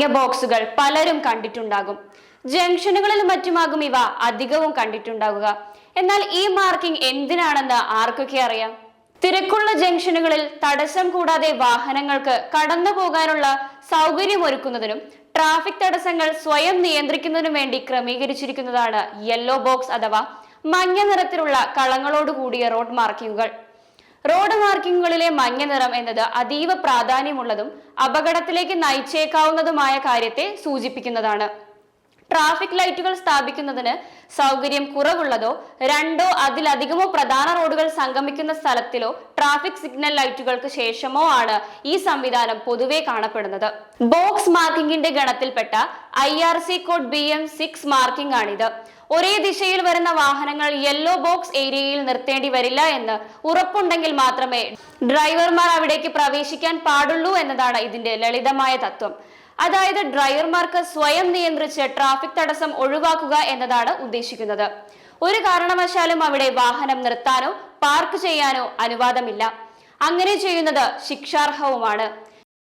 മഞ്ഞ ബോക്സുകൾ പലരും കണ്ടിട്ടുണ്ടാകും. ജംഗ്ഷനുകളിലും മറ്റുമാകും ഇവ അധികവും കണ്ടിട്ടുണ്ടാകുക എന്നാൽ ഈ മാർക്കിംഗ് എന്തിനാണെന്ന് ആർക്കൊക്കെ അറിയാം? തിരക്കുള്ള ജംഗ്ഷനുകളിൽ തടസ്സം കൂടാതെ വാഹനങ്ങൾക്ക് കടന്നു പോകാനുള്ള സൗകര്യമൊരുക്കുന്നതിനും ട്രാഫിക് തടസ്സങ്ങൾ സ്വയം നിയന്ത്രിക്കുന്നതിനും വേണ്ടി ക്രമീകരിച്ചിരിക്കുന്നതാണ് യെല്ലോ ബോക്സ് അഥവാ മഞ്ഞ നിറത്തിലുള്ള കളങ്ങളോട് കൂടിയ റോഡ് മാർക്കിങ്ങുകൾ. റോഡ് മാർക്കിങ്ങുകളിലെ മഞ്ഞ നിറം എന്നത് അതീവ പ്രാധാന്യമുള്ളതും അപകടത്തിലേക്ക് നയിച്ചേക്കാവുന്നതുമായ കാര്യത്തെ സൂചിപ്പിക്കുന്നതാണ് ട്രാഫിക് ലൈറ്റുകൾ സ്ഥാപിക്കുന്നതിന് സൗകര്യം കുറവുള്ളതോ രണ്ടോ അതിലധികമോ പ്രധാന റോഡുകൾ സംഗമിക്കുന്ന സ്ഥലത്തിലോ ട്രാഫിക് സിഗ്നൽ ലൈറ്റുകൾക്ക് ശേഷമോ ആണ് ഈ സംവിധാനം പൊതുവെ കാണപ്പെടുന്നത്. ബോക്സ് മാർക്കിംഗിന്റെ ഗണത്തിൽപ്പെട്ട I R C code B M six marking ആണിത് ഒരേ ദിശയിൽ വരുന്ന വാഹനങ്ങൾ യെല്ലോ ബോക്സ് ഏരിയയിൽ നിർത്തേണ്ടി വരില്ല എന്ന് ഉറപ്പുണ്ടെങ്കിൽ മാത്രമേ ഡ്രൈവർമാർ അവിടേക്ക് പ്രവേശിക്കാൻ പാടുള്ളൂ എന്നതാണ് ഇതിന്റെ ലളിതമായ തത്വം. അതായത് ഡ്രൈവർമാർക്ക് സ്വയം നിയന്ത്രിച്ച് ട്രാഫിക് തടസ്സം ഒഴിവാക്കുക എന്നതാണ് ഉദ്ദേശിക്കുന്നത്. ഒരു കാരണവശാലും അവിടെ വാഹനം നിർത്താനോ പാർക്ക് ചെയ്യാനോ അനുവാദമില്ല. അങ്ങനെ ചെയ്യുന്നത് ശിക്ഷാർഹവുമാണ്.